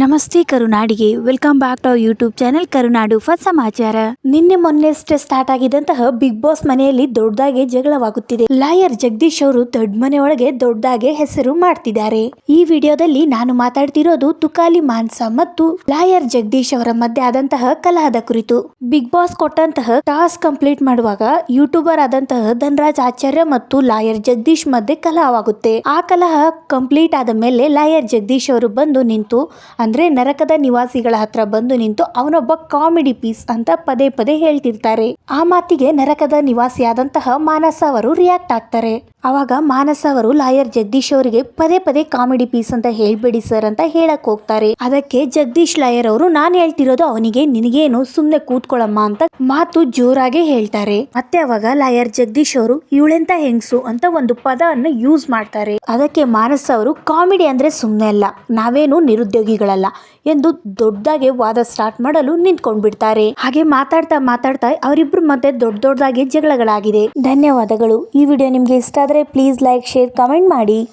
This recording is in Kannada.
ನಮಸ್ತೆ ಕರುನಾಡಿಗೆ. Welcome back to YouTube channel Karunadu first ಸಮಾಚಾರ. ನಿನ್ನೆ ಮೊನ್ನೆಷ್ಟೇ ಸ್ಟಾರ್ಟ್ ಆಗಿದಂತಹ ಬಿಗ್ ಬಾಸ್ ಮನೆಯಲ್ಲಿ ದೊಡ್ಡದಾಗಿ ಜಗಳವಾಗುತ್ತಿದೆ. ಲಾಯರ್ ಜಗದೀಶ್ ಅವರು ದೊಡ್ಡ ಮನೆ ಒಳಗೆ ದೊಡ್ಡದಾಗೆ ಹೆಸರು ಮಾಡ್ತಿದ್ದಾರೆ. ಈ ವಿಡಿಯೋದಲ್ಲಿ ನಾನು ಮಾತಾಡ್ತಿರೋದು ತುಕಾಲಿ ಮಾನ್ಸ ಮತ್ತು ಲಾಯರ್ ಜಗದೀಶ್ ಅವರ ಮಧ್ಯೆ ಆದಂತಹ ಕಲಹದ ಕುರಿತು. ಬಿಗ್ ಬಾಸ್ ಕೊಟ್ಟಂತಹ ಟಾಸ್ಕ್ ಕಂಪ್ಲೀಟ್ ಮಾಡುವಾಗ ಯೂಟ್ಯೂಬರ್ ಆದಂತಹ ಧನರಾಜ್ ಆಚಾರ್ಯ ಮತ್ತು ಲಾಯರ್ ಜಗದೀಶ್ ಮಧ್ಯೆ ಕಲಹವಾಗುತ್ತೆ. ಆ ಕಲಹ ಕಂಪ್ಲೀಟ್ ಆದ ಮೇಲೆ ಲಾಯರ್ ಜಗದೀಶ್ ಅವರು ಬಂದು ನಿಂತು ಅಂದ್ರೆ ನರಕದ ನಿವಾಸಿಗಳ ಹತ್ರ ಬಂದು ನಿಂತು ಅವನೊಬ್ಬ ಕಾಮಿಡಿ ಪೀಸ್ ಅಂತ ಪದೇ ಪದೇ ಹೇಳ್ತಿರ್ತಾರೆ. ಆ ಮಾತಿಗೆ ನರಕದ ನಿವಾಸಿಯಾದಂತಹ ಮಾನಸ ಅವರು ರಿಯಾಕ್ಟ್ ಆಗ್ತಾರೆ. ಅವಾಗ ಮಾನಸ ಅವರು ಲಾಯರ್ ಜಗದೀಶ್ ಅವರಿಗೆ ಪದೇ ಪದೇ ಕಾಮಿಡಿ ಪೀಸ್ ಅಂತ ಹೇಳ್ಬೇಡಿ ಸರ್ ಅಂತ ಹೇಳಕ್ ಹೋಗ್ತಾರೆ. ಅದಕ್ಕೆ ಜಗದೀಶ್ ಲಾಯರ್ ಅವರು ನಾನ್ ಹೇಳ್ತಿರೋದು ಅವನಿಗೆ, ನಿನಗೇನು ಸುಮ್ನೆ ಕೂತ್ಕೊಳ್ಳಮ್ಮ ಅಂತ ಮಾತು ಜೋರಾಗೆ ಹೇಳ್ತಾರೆ. ಮತ್ತೆ ಅವಾಗ ಲಾಯರ್ ಜಗದೀಶ್ ಅವರು ಇವಳೆಂತ ಹೆಂಗ್ಸು ಅಂತ ಒಂದು ಪದವನ್ನು ಯೂಸ್ ಮಾಡ್ತಾರೆ. ಅದಕ್ಕೆ ಮಾನಸ ಅವರು ಕಾಮಿಡಿ ಅಂದ್ರೆ ಸುಮ್ಮನೆ ಅಲ್ಲ. ನಾವೇನು ನಿರುದ್ಯೋಗಿಗಳಲ್ಲ. ಎಂದು ದೊಡ್ಡದಾಗಿ ವಾದ ಸ್ಟಾರ್ಟ್ ಮಾಡಲು ನಿಂತ್ಕೊಂಡ್ ಬಿಡ್ತಾರೆ ಹಾಗೆ ಮಾತಾಡ್ತಾ ಮಾತಾಡ್ತಾ ಅವರಿಬ್ರು ಮತ್ತೆ ದೊಡ್ಡ ದೊಡ್ಡದಾಗಿ ಜಗಳಗಳಾಗಿದೆ. ಧನ್ಯವಾದಗಳು. ಈ ವಿಡಿಯೋ ನಿಮ್ಗೆ ಇಷ್ಟ ಆದ್ರೆ ಪ್ಲೀಸ್ ಲೈಕ್ ಶೇರ್ ಕಮೆಂಟ್ ಮಾಡಿ.